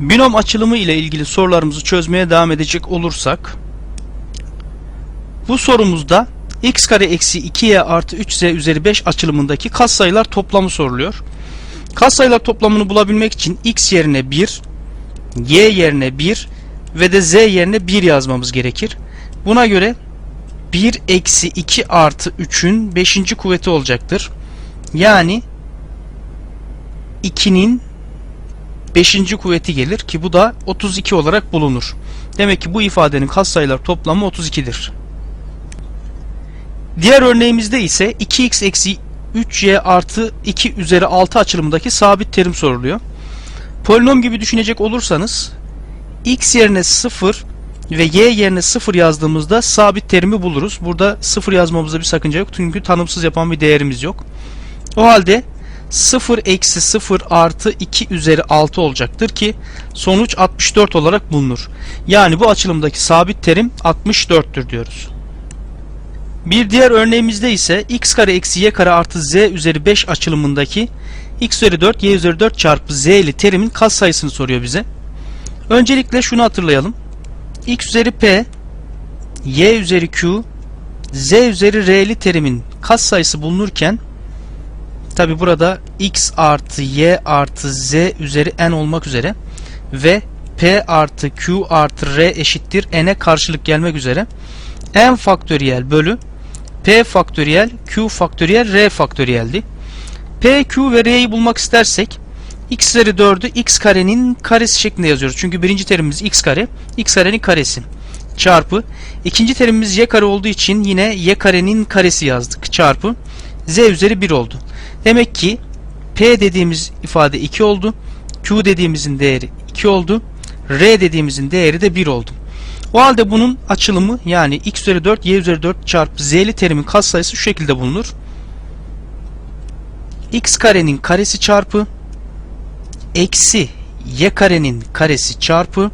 Binom açılımı ile ilgili sorularımızı çözmeye devam edecek olursak bu sorumuzda x kare eksi 2y artı 3z üzeri 5 açılımındaki katsayılar toplamı soruluyor. Katsayılar toplamını bulabilmek için x yerine 1, y yerine 1 ve de z yerine 1 yazmamız gerekir. Buna göre 1 eksi 2 artı 3'ün 5. kuvveti olacaktır. Yani 2'nin 5. kuvveti gelir ki bu da 32 olarak bulunur. Demek ki bu ifadenin katsayılar toplamı 32'dir. Diğer örneğimizde ise 2x eksi 3y artı 2 üzeri 6 açılımındaki sabit terim soruluyor. Polinom gibi düşünecek olursanız x yerine 0 ve y yerine 0 yazdığımızda sabit terimi buluruz. Burada 0 yazmamızda bir sakınca yok çünkü tanımsız yapan bir değerimiz yok. O halde 0 eksi 0 artı 2 üzeri 6 olacaktır ki sonuç 64 olarak bulunur. Yani bu açılımdaki sabit terim 64'tür diyoruz. Bir diğer örneğimizde ise x kare eksi y kare artı z üzeri 5 açılımındaki x üzeri 4 y üzeri 4 çarpı z ile terimin katsayısını soruyor bize. Öncelikle şunu hatırlayalım. x üzeri p y üzeri q z üzeri r'li terimin katsayısı bulunurken tabi burada x artı y artı z üzeri n olmak üzere ve p artı q artı r eşittir n'e karşılık gelmek üzere n faktöriyel bölü p faktöriyel q faktöriyel r faktöriyeldi. p, q ve r'yi bulmak istersek x üzeri 4'ü x karenin karesi şeklinde yazıyoruz. Çünkü birinci terimimiz x kare, x karenin karesi çarpı ikinci terimimiz y kare olduğu için yine y karenin karesi yazdık çarpı z üzeri 1 oldu. Demek ki p dediğimiz ifade 2 oldu. q dediğimizin değeri 2 oldu. r dediğimizin değeri de 1 oldu. O halde bunun açılımı yani x üzeri 4 y üzeri 4 çarpı z'li terimin katsayısı şu şekilde bulunur. x karenin karesi çarpı eksi y karenin karesi çarpı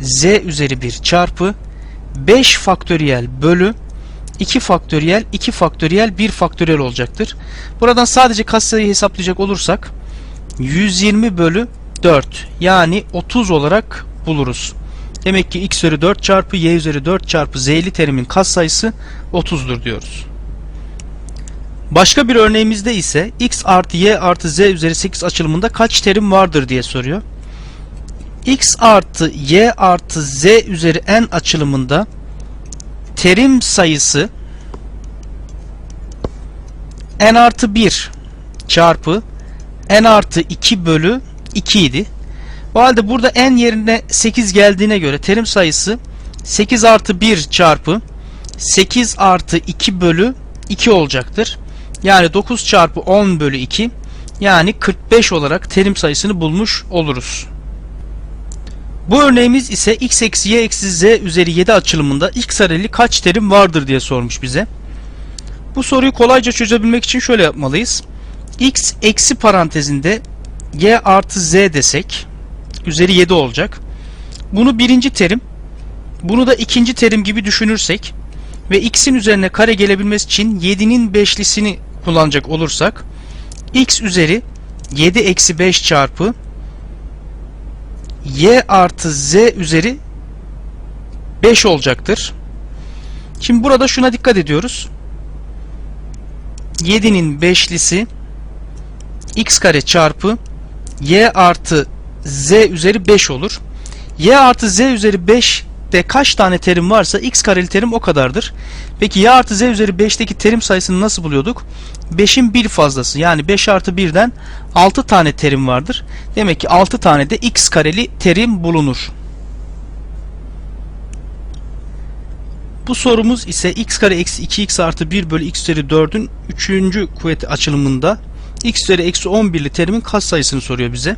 z üzeri 1 çarpı 5 faktöriyel bölü 2 faktöriyel 2 faktöriyel 1 faktöriyel olacaktır. Buradan sadece katsayıyı hesaplayacak olursak 120 bölü 4 yani 30 olarak buluruz. Demek ki x üzeri 4 çarpı y üzeri 4 çarpı z'li terimin katsayısı 30'dur diyoruz. Başka bir örneğimizde ise x artı y artı z üzeri 8 açılımında kaç terim vardır diye soruyor. x artı y artı z üzeri n açılımında terim sayısı n artı 1 çarpı n artı 2 bölü 2 idi. O halde burada n yerine 8 geldiğine göre terim sayısı 8 artı 1 çarpı 8 artı 2 bölü 2 olacaktır. Yani 9 çarpı 10 bölü 2 yani 45 olarak terim sayısını bulmuş oluruz. Bu örneğimiz ise x eksi y eksi z üzeri 7 açılımında x kareli kaç terim vardır diye sormuş bize. Bu soruyu kolayca çözebilmek için şöyle yapmalıyız. x eksi parantezinde y artı z desek üzeri 7 olacak. Bunu birinci terim, bunu da ikinci terim gibi düşünürsek ve x'in üzerine kare gelebilmesi için 7'nin beşlisini kullanacak olursak x üzeri 7 eksi 5 çarpı y artı z üzeri 5 olacaktır. Şimdi burada şuna dikkat ediyoruz. 7'nin beşlisi x kare çarpı y artı z üzeri 5 olur. y artı z üzeri 5 de kaç tane terim varsa x kareli terim o kadardır. Peki y artı z üzeri 5'teki terim sayısını nasıl buluyorduk? 5'in bir fazlası yani 5 artı 1'den 6 tane terim vardır. Demek ki 6 tane de x kareli terim bulunur. Bu sorumuz ise x kare eksi 2x artı 1 bölü x üzeri 4'ün 3. kuvveti açılımında x üzeri eksi 11'li terimin katsayısını soruyor bize.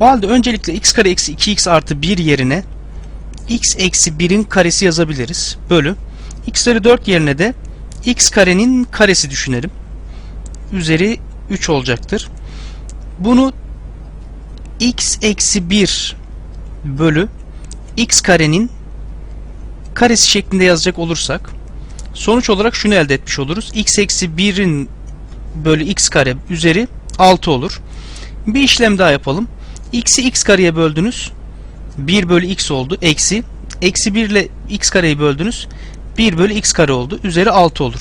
O halde öncelikle x kare eksi 2x artı 1 yerine x eksi 1'in karesi yazabiliriz. Bölü. X üzeri 4 yerine de x karenin karesi düşünelim. Üzeri 3 olacaktır. Bunu x eksi 1 bölü x karenin karesi şeklinde yazacak olursak sonuç olarak şunu elde etmiş oluruz. x eksi 1'in bölü x kare üzeri 6 olur. Bir işlem daha yapalım. x'i x kareye böldünüz. 1 bölü x oldu. Eksi. Eksi 1 ile x kareyi böldünüz. 1 bölü x kare oldu. Üzeri 6 olur.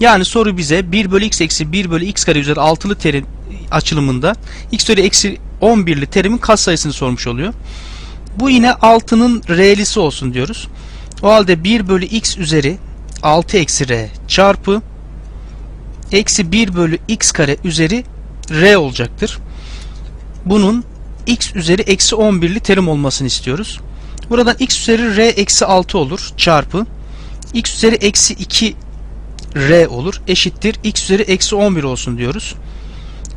Yani soru bize 1 bölü x eksi 1 bölü x kare üzeri 6'lı terim açılımında x üzeri eksi 11'li terimin katsayısını sormuş oluyor. Bu yine 6'nın r'lisi olsun diyoruz. O halde 1 bölü x üzeri 6 eksi r çarpı eksi 1 bölü x kare üzeri r olacaktır. Bunun x üzeri eksi 11'li terim olmasını istiyoruz. Buradan x üzeri r eksi 6 olur çarpı x üzeri eksi 2 r olur eşittir x üzeri eksi 11 olsun diyoruz.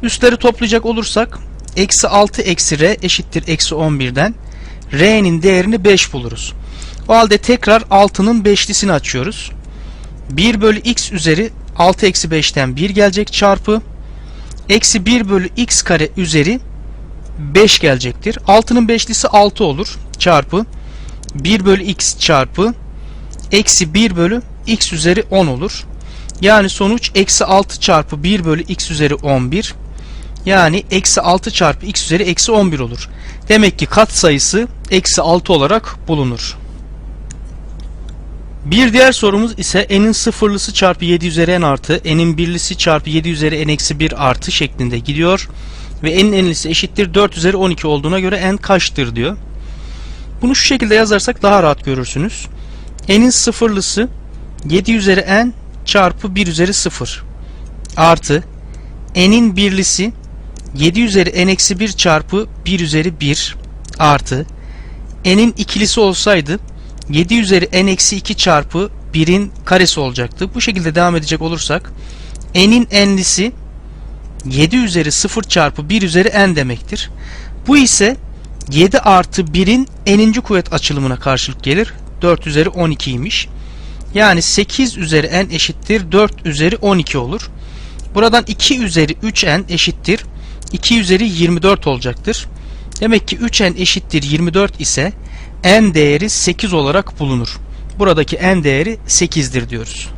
Üstleri toplayacak olursak eksi 6 eksi r eşittir eksi 11'den r'nin değerini 5 buluruz. O halde tekrar 6'nın 5'lisini açıyoruz. 1 bölü x üzeri 6 eksi 5'ten 1 gelecek çarpı eksi 1 bölü x kare üzeri 5 gelecektir. 6'nın 5'lisi 6 olur çarpı 1 bölü x çarpı eksi 1 bölü x üzeri 10 olur. Yani sonuç eksi 6 çarpı 1 bölü x üzeri 11 yani eksi 6 çarpı x üzeri eksi 11 olur. Demek ki kat sayısı eksi 6 olarak bulunur. Bir diğer sorumuz ise n'in sıfırlısı çarpı 7 üzeri n artı n'in birlisi çarpı 7 üzeri n eksi 1 artı şeklinde gidiyor. Ve n'in enlisi eşittir 4 üzeri 12 olduğuna göre n kaçtır diyor. Bunu şu şekilde yazarsak daha rahat görürsünüz. N'in sıfırlısı 7 üzeri n çarpı 1 üzeri 0 artı n'in birlisi 7 üzeri n eksi 1 çarpı 1 üzeri 1 artı n'in ikilisi olsaydı 7 üzeri n eksi 2 çarpı 1'in karesi olacaktı. Bu şekilde devam edecek olursak n'in n'lisi 7 üzeri 0 çarpı 1 üzeri n demektir. Bu ise 7 artı 1'in n'inci kuvvet açılımına karşılık gelir. 4 üzeri 12'ymiş. Yani 8 üzeri n eşittir 4 üzeri 12 olur. Buradan 2 üzeri 3n eşittir 2 üzeri 24 olacaktır. Demek ki 3n eşittir 24 ise n değeri 8 olarak bulunur. Buradaki n değeri 8'dir diyoruz.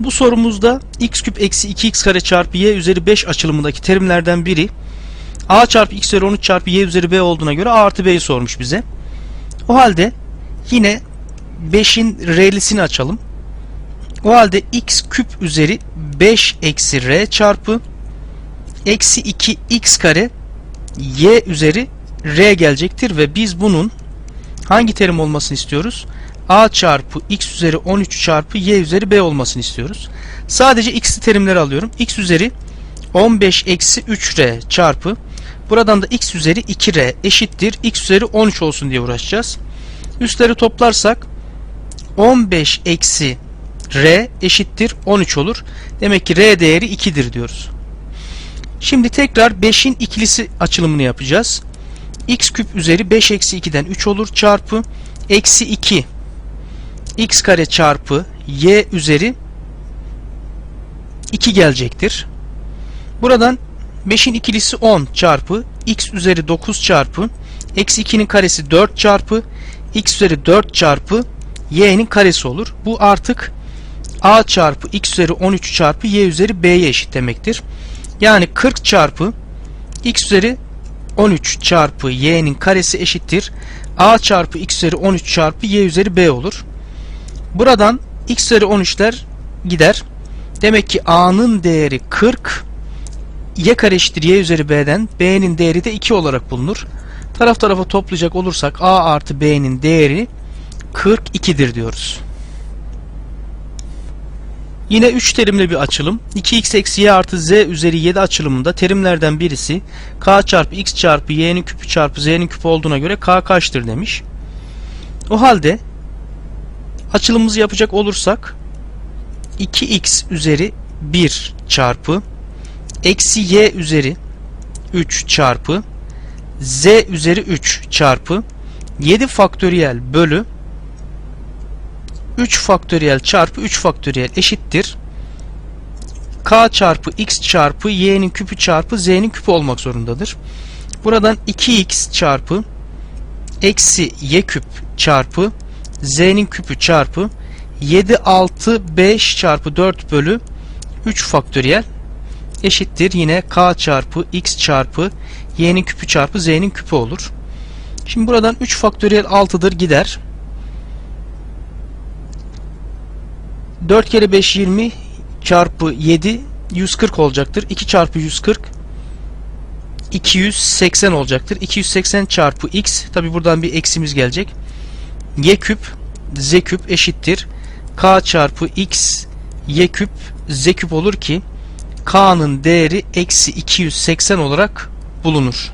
Bu sorumuzda x küp eksi 2x kare çarpı y üzeri 5 açılımındaki terimlerden biri a çarpı x üzeri 13 çarpı y üzeri b olduğuna göre a artı b'yi sormuş bize. O halde yine 5'in r'lisini açalım. O halde x küp üzeri 5 eksi r çarpı eksi 2 x kare y üzeri r gelecektir ve biz bunun hangi terim olmasını istiyoruz? a çarpı x üzeri 13 çarpı y üzeri b olmasını istiyoruz. Sadece x'li terimleri alıyorum. x üzeri 15 eksi 3r çarpı buradan da x üzeri 2r eşittir x üzeri 13 olsun diye uğraşacağız. Üstleri toplarsak 15 eksi r eşittir 13 olur. Demek ki r değeri 2'dir diyoruz. Şimdi tekrar 5'in ikilisi açılımını yapacağız. x küp üzeri 5 eksi 2'den 3 olur çarpı eksi 2 x kare çarpı y üzeri 2 gelecektir. Buradan 5'in ikilisi 10 çarpı x üzeri 9 çarpı eksi 2'nin karesi 4 çarpı x üzeri 4 çarpı y'nin karesi olur. Bu artık a çarpı x üzeri 13 çarpı y üzeri b'ye eşit demektir. Yani 40 çarpı x üzeri 13 çarpı y'nin karesi eşittir. a çarpı x üzeri 13 çarpı y üzeri b olur. Buradan x üzeri 13'ler gider. Demek ki a'nın değeri 40 y kare eşittir y üzeri b'den b'nin değeri de 2 olarak bulunur. Taraf tarafa toplayacak olursak a artı b'nin değeri 42'dir diyoruz. Yine 3 terimli bir açılım. 2x eksi y artı z üzeri 7 açılımında terimlerden birisi k çarpı x çarpı y'nin küpü çarpı z'nin küpü olduğuna göre k kaçtır demiş. O halde açılımımızı yapacak olursak 2x üzeri 1 çarpı eksi y üzeri 3 çarpı z üzeri 3 çarpı 7 faktöriyel bölü 3 faktöriyel çarpı 3 faktöriyel eşittir. k çarpı x çarpı y'nin küpü çarpı z'nin küpü olmak zorundadır. Buradan 2x çarpı eksi y küp çarpı z'nin küpü çarpı 7 6 5 çarpı 4 bölü 3 faktöriyel eşittir yine k çarpı x çarpı y'nin küpü çarpı z'nin küpü olur. Şimdi buradan 3 faktöriyel 6'dır gider. 4 kere 5 20 çarpı 7 140 olacaktır. 2 çarpı 140 280 olacaktır. 280 çarpı x tabi buradan bir eksimiz gelecek. y küp z küp eşittir. k çarpı x y küp z küp olur ki k'nın değeri eksi 280 olarak bulunur.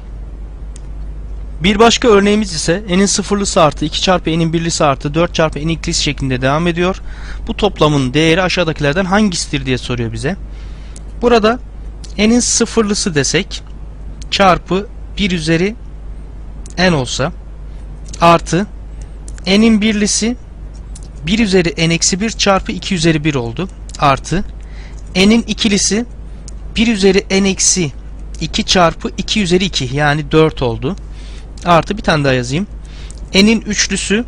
Bir başka örneğimiz ise n'in sıfırlısı artı 2 çarpı n'in birlisi artı 4 çarpı n'in ikilisi şeklinde devam ediyor. Bu toplamın değeri aşağıdakilerden hangisidir diye soruyor bize. Burada n'in sıfırlısı desek çarpı 1 üzeri n olsa artı n'in birlisi 1 üzeri n eksi 1 çarpı 2 üzeri 1 oldu. Artı n'in ikilisi 1 üzeri n eksi 2 çarpı 2 üzeri 2 yani 4 oldu. Artı bir tane daha yazayım. n'in üçlüsü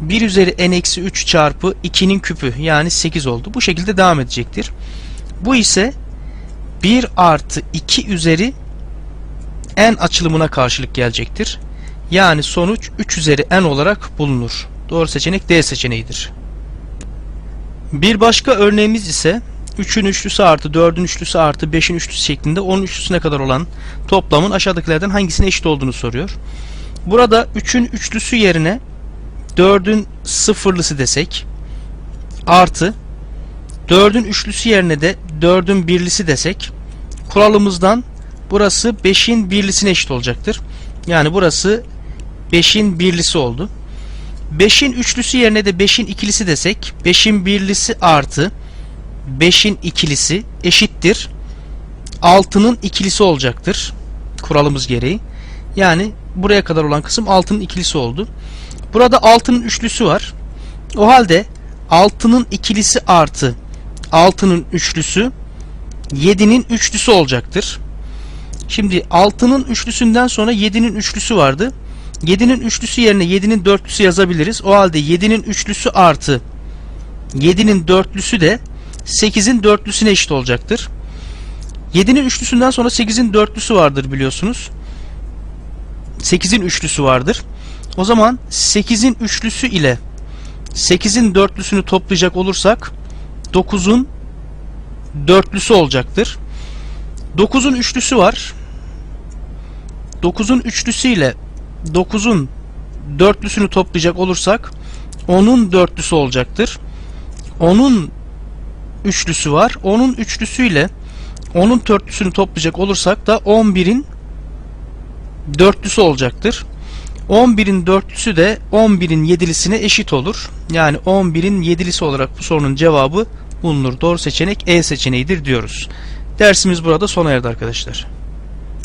1 üzeri n eksi 3 çarpı 2'nin küpü yani 8 oldu. Bu şekilde devam edecektir. Bu ise 1 artı 2 üzeri n açılımına karşılık gelecektir. Yani sonuç 3 üzeri n olarak bulunur. Doğru seçenek D seçeneğidir. Bir başka örneğimiz ise 3'ün üçlüsü artı 4'ün üçlüsü artı 5'in üçlüsü şeklinde 10'un üçlüsüne kadar olan toplamın aşağıdakilerden hangisine eşit olduğunu soruyor. Burada 3'ün üçlüsü yerine 4'ün sıfırlısı desek artı 4'ün üçlüsü yerine de 4'ün birlisi desek kuralımızdan burası 5'in birlisine eşit olacaktır. Yani burası 5'in birlisi oldu. 5'in üçlüsü yerine de 5'in ikilisi desek 5'in birlisi artı 5'in ikilisi eşittir 6'nın ikilisi olacaktır. Kuralımız gereği. Yani buraya kadar olan kısım 6'nın ikilisi oldu. Burada 6'nın üçlüsü var. O halde 6'nın ikilisi artı 6'nın üçlüsü 7'nin üçlüsü olacaktır. Şimdi 6'nın üçlüsünden sonra 7'nin üçlüsü vardı. 7'nin üçlüsü yerine 7'nin dörtlüsü yazabiliriz. O halde 7'nin üçlüsü artı 7'nin dörtlüsü de 8'in dörtlüsüne eşit olacaktır. 7'nin üçlüsünden sonra 8'in dörtlüsü vardır biliyorsunuz. 8'in üçlüsü vardır. O zaman 8'in üçlüsü ile 8'in dörtlüsünü toplayacak olursak 9'un dörtlüsü olacaktır. 9'un üçlüsü var. 9'un üçlüsü ile 9'un dörtlüsünü toplayacak olursak 10'un dörtlüsü olacaktır. 10'un üçlüsü var. 10'un üçlüsüyle 10'un dörtlüsünü toplayacak olursak da 11'in dörtlüsü olacaktır. 11'in dörtlüsü de 11'in yedilisine eşit olur. Yani 11'in yedilisi olarak bu sorunun cevabı bulunur. Doğru seçenek E seçeneğidir diyoruz. Dersimiz burada sona erdi arkadaşlar.